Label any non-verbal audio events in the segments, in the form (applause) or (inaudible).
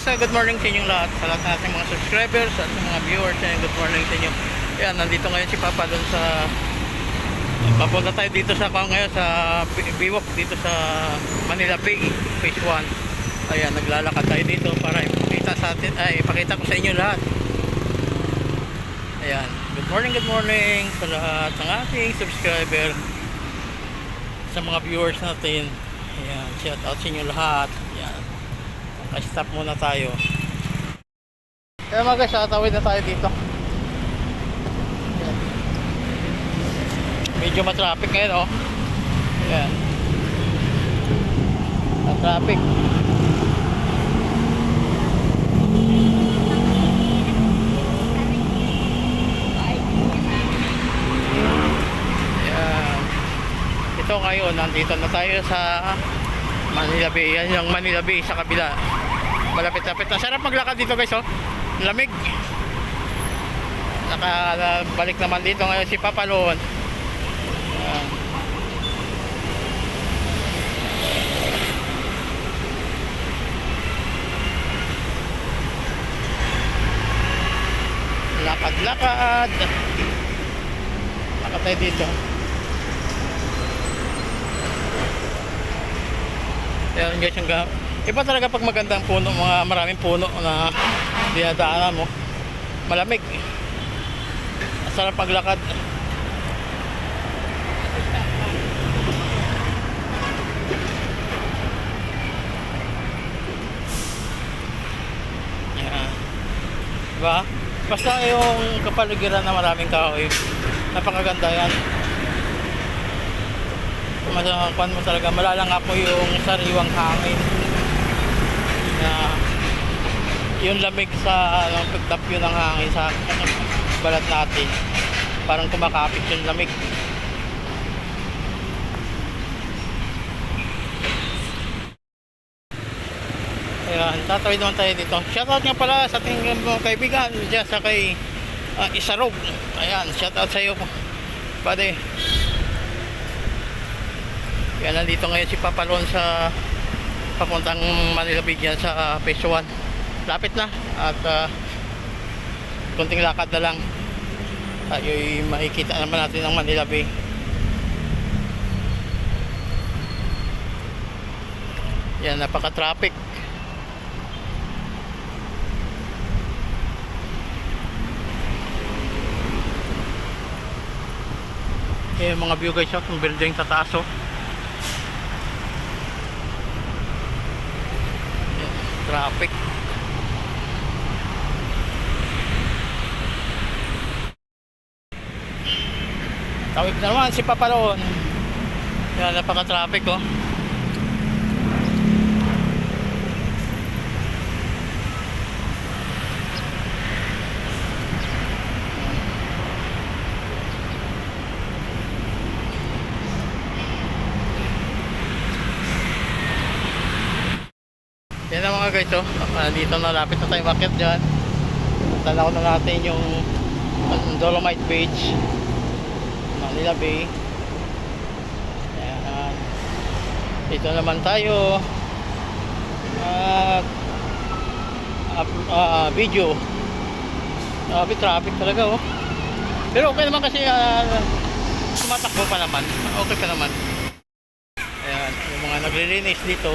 guys, uh, good morning sa inyong lahat. Sa lahat ng ating mga subscribers at sa mga viewers, uh, good morning sa inyo. Ayan, nandito ngayon si Papa doon sa papunta tayo dito sa kung ngayon sa B- Biwok dito sa Manila Bay, Phase 1. Ayan, naglalakad tayo dito para ipakita sa atin, ay ipakita ko sa inyo lahat. Ayan, good morning, good morning sa lahat ng ating subscriber sa mga viewers natin. Ayan, shout out sa inyo lahat. Ayan. Naka-stop muna tayo. Kaya mga guys, tatawid na tayo dito. Ayan. Medyo matraffic ngayon, oh. Ayan. Matraffic. Ito ngayon, nandito na tayo sa Manila Bay. Yan yung Manila Bay sa kabila. Malapit-lapit na. Sarap maglakad dito guys, oh. Lamig. Nakabalik naman dito ngayon si Papa Loon. Lakad-lakad. Lakad tayo dito. Ayan guys, yung ga- Iba talaga pag magandang puno, mga maraming puno na dinadaanan mo. Malamig. Sarap paglakad. Diba? Basta yung kapaligiran na maraming kahoy. Napakaganda yan masakuan mo talaga malalangap mo yung sariwang hangin na yung lamig sa ano, pagtapyo ng hangin sa balat natin parang kumakapit yung lamig Ayan, tatawid naman tayo dito. Shoutout nga pala sa ating mga kaibigan dyan sa kay uh, Isarog. Ayan, shoutout sa iyo. Pwede. Kaya nandito ngayon si Papalon sa papuntang Manila Bigyan sa uh, Phase 1. Lapit na at uh, kunting lakad na lang. Tayo'y makikita naman natin ang Manila Bay. Yan, napaka-traffic. Yan yung mga view guys, oh, yung building sa taas oh. Traffic. Tawid na naman si Papalon yan napaka traffic oh Yan ang mga guys, oh. Ah, dito na lapit na tayo market dyan. Tanaw na natin yung uh, Dolomite Beach. Manila Bay. Ayan. Dito naman tayo. At uh, uh, video. Grabe traffic talaga, oh. Pero okay naman kasi uh, tumatakbo pa naman. Okay pa naman. Ayan, yung mga naglilinis dito.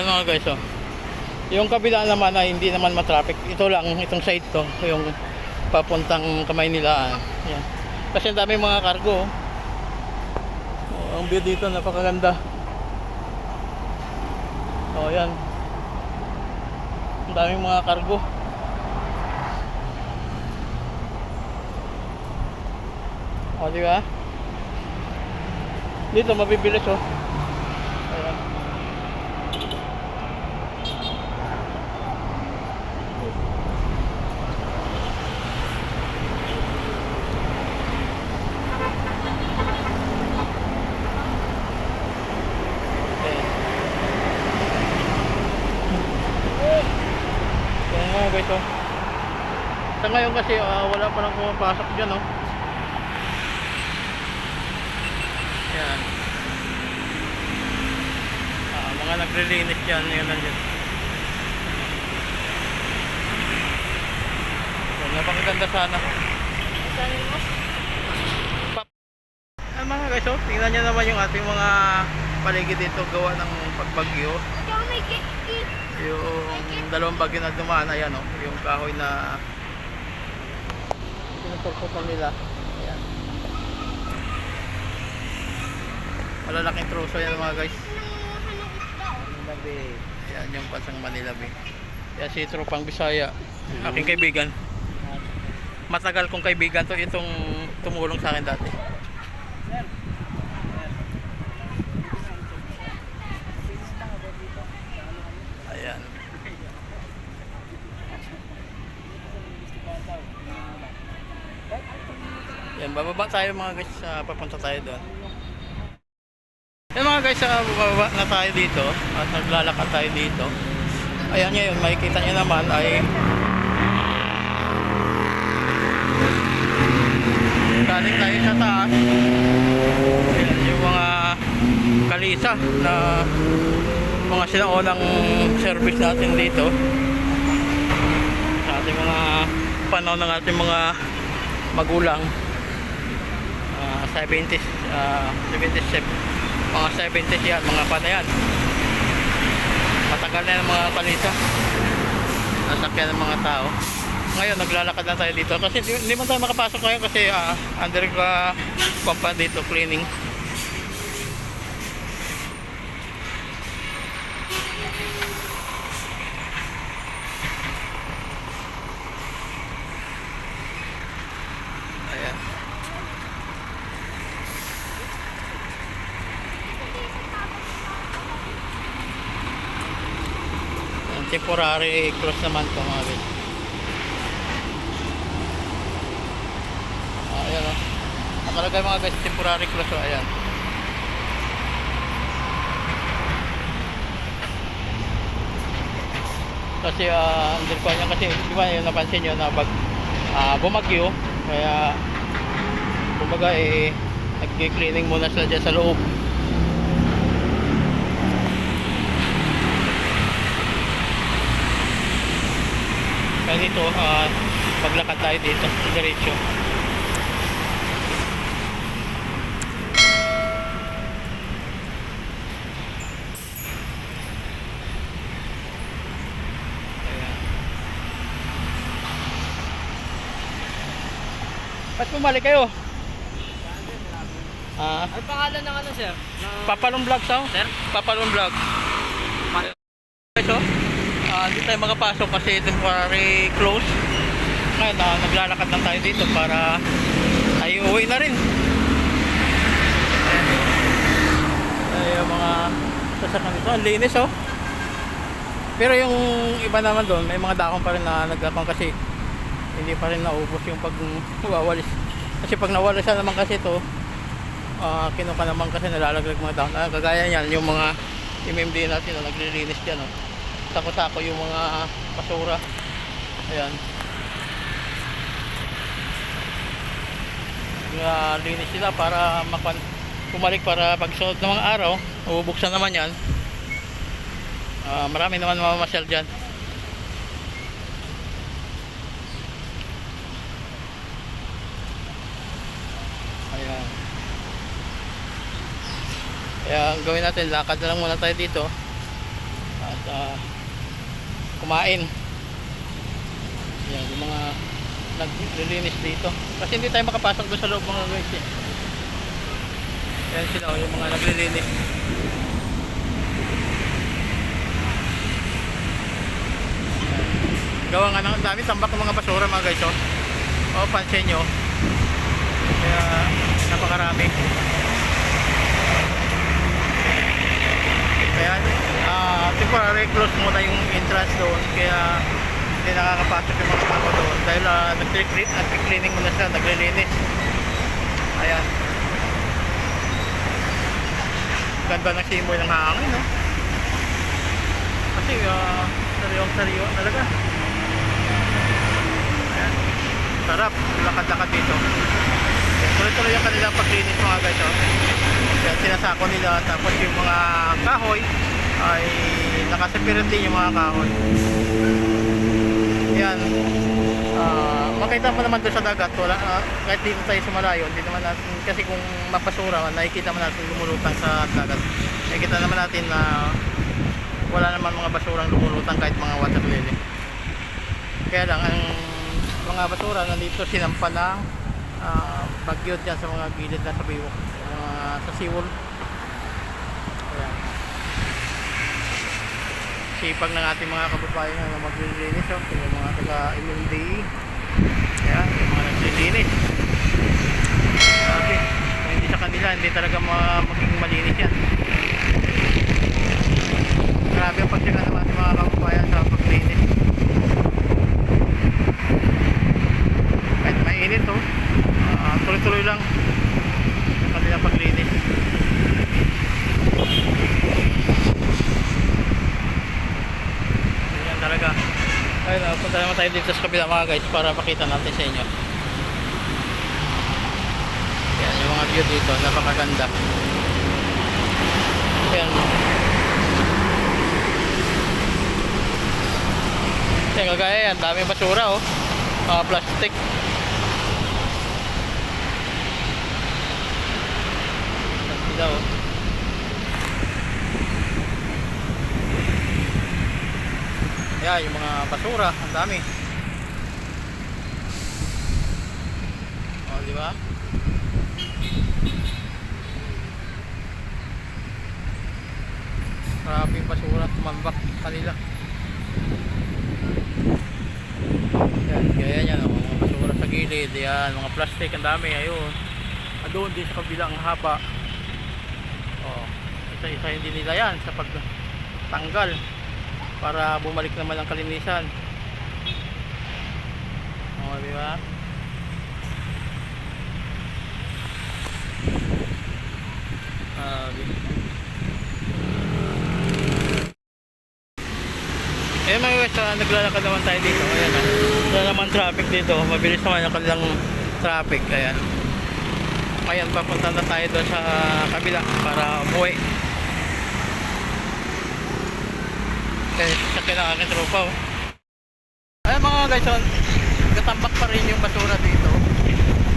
Yan mga guys, oh. Yung kabila naman ay hindi naman matraffic. Ito lang, itong side to, yung papuntang kamay nila. Yan. Kasi ang dami mga cargo. oh. Oh, ang view dito napakaganda. Oh, yan. Ang daming mga cargo. O, di ba? Dito mabibilis oh. Ayan. guys oh. Sa ngayon kasi ah, wala pa lang pumapasok dyan oh. Yan. Ah, mga naglilinis dyan, yan nandiyan. So, napakaganda sana. Ah, mga guys, oh, tingnan nyo naman yung ating mga paligid dito gawa ng pagbagyo. Yung dalawang bagyo na dumaan, ayan oh, yung kahoy na pinutulputan nila. Ayan. Malalaking troso yan mga guys. Yan yung pasang Manila Bay. Yan si Tropang Bisaya, aking kaibigan. Matagal kong kaibigan to itong tumulong sa akin dati. Ayan. Yan, bababa tayo mga guys, ah, papunta tayo doon. Yan mga guys, ah, bababa na tayo dito at naglalakad tayo dito. Ayan ngayon, makikita nyo naman ay galing tayo sa taas. Ayan, yung mga kalisa na mga sinaunang service natin dito sa ating mga panahon ng ating mga magulang 70s ah, 70s sep- mga 70s yan mga panayan matagal na yung mga kalisa nasakyan ng mga tao. Ngayon naglalakad na tayo dito. Kasi hindi, man tayo makapasok ngayon kasi ah, under pampa dito cleaning ayan Ang temporary cross naman to mga guys. Ah, ayan o. Nakalagay mga guys, temporary cross o. Ayan. Kasi hindi ko niya kasi, di ba yung napansin nyo na pag ah, bumagyo, kaya kumbaga eh, nag-cleaning muna sila dyan sa loob. Kaya dito, ah, paglakad tayo dito, diretso. Ba't bumalik kayo? Ah, Ano pangalan ng ano, sir? Ng... Papalong Vlog to? Sir? Papalong Vlog. Ito, ah, hindi tayo makapasok kasi temporary close. Ngayon, ah, naglalakad lang tayo dito para ay uwi na rin. Ay, mga sasakyan dito, ang linis oh. Pero yung iba naman doon, may mga dakong pa rin na nagkakang kasi hindi pa rin naubos yung pag (laughs) wawalis. Kasi pag nawalisan naman kasi ito, ah kinuka naman kasi nalalaglag mga dahon. Ah, kagaya niyan, yung mga MMD natin na naglilinis dyan. Oh. Sako-sako yung mga basura. Ayan. Linis sila para makan pumalik para pag sunod ng mga araw, ubuksan naman yan. Ah, marami naman mamamasyal dyan. Ayan. Kaya gawin natin, lakad na lang muna tayo dito. At ah, kumain. Yan, yung mga naglilinis dito. Kasi hindi tayo makapasok doon sa loob mga guys eh. Yan sila, oh, yung mga naglilinis. Gawa nga ng dami tambak ng mga basura mga guys oh. Oh, pansin nyo. Kaya napakarami. Kaya ah temporary close muna yung entrance doon kaya hindi nakakapasok yung mga tao doon dahil uh, nag-cleaning muna sila, naglilinis. Ayan. Ganda ng simoy ng hangin, no? Kasi uh, sariwang sariwa talaga. Ayan. Sarap, lakad-lakad dito. Tuloy-tuloy yung kanilang paglinis mga guys. Oh. Ayan, sinasako nila. Tapos yung mga kahoy ay nakaseparate din yung mga kahoy. Yan. Ah, makita mo naman doon sa dagat, wala ah, kahit dito tayo sa malayo, hindi naman natin kasi kung mapasura, nakikita mo natin lumulutang sa dagat. Nakikita naman natin na wala naman mga basurang lumulutang kahit mga water lily. Kaya lang ang mga basura nandito sinampa ng ah, bagyo dyan sa mga gilid na sa biwok, mga sa seawall. Ayan. Sipag ng ating mga kababayan na maglilinis oh. yung mga taga MMDE. Ayan, yung mga naglilinis. Kung hindi sa kanila, hindi talaga ma- maging malinis yan. Grabe ang pagtsaga ng ating mga kababayan sa paglinis. Kahit mainit oh. Ah, tuloy-tuloy lang ang kanilang paglinis. Yan talaga. Ayun, uh, punta naman tayo dito sa kabila mga guys para pakita natin sa inyo. Yan, yung mga view dito, napakaganda. Yan. Yan, kagaya yan, dami basura oh. Mga plastic. Yan sila oh. Yan, yung mga basura, ang dami. O, di ba? Yung basura, tumambak kanila. Yan, gaya yan, oh, mga basura sa gilid, yan, mga plastic, ang dami, ayun. Doon din sa kabilang haba. Oh, isa-isa hindi nila yan sa pagtanggal para bumalik naman ang kalinisan. O, di ba? Grabe. Eh mga guys, ah, naglalakad naman tayo dito. Ayan ah. Wala naman traffic dito. Mabilis naman ang kanilang traffic. Ayan. Ayan, papunta na tayo doon sa kabila para umuwi. Kaya sakit ang aking tropa oh. Ayan mga guys, oh, katambak pa rin yung basura dito.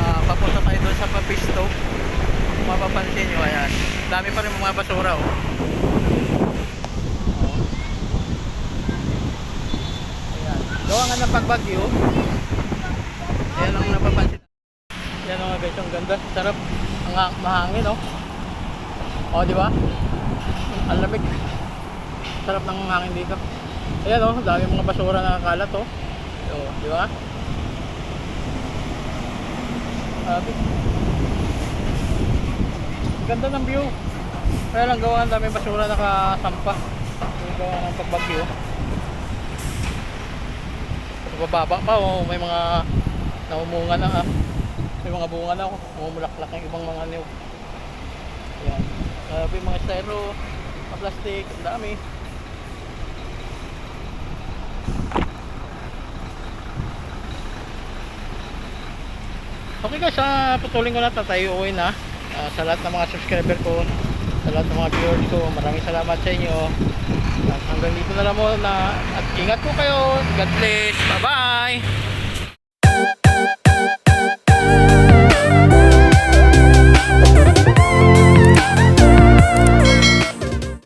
Ah, papunta tayo doon sa Papisto. Kung mapapansin nyo, ayan. Dami pa rin mga basura oh. Gawa nga ng pagbagyo. Ayan ang napapansin. Ayan mga guys, ang ganda. Sarap. Ang ha- mahangin oh. Oh, di ba? Ang lamig. Sarap ng hangin dito. Ayan oh, dami mga basura na kalat oh. Oh, di ba? Sabi. Ganda ng view. Kaya lang gawa ang dami basura nakasampa. Yung gawa ng pagbagyo. Bababa pa oh, may mga namumunga na ah. May mga bunga na oh. Mumulaklak ang ibang mga niyog. Ayan. Sabi mga styro, plastic, ang dami. Okay guys, ah, putulin ko na to. tayo uwi na. Ah, sa lahat ng mga subscriber ko, sa lahat ng mga viewers ko, maraming salamat sa inyo. At hanggang dito na lang muna. At ingat po kayo. God bless. Bye-bye.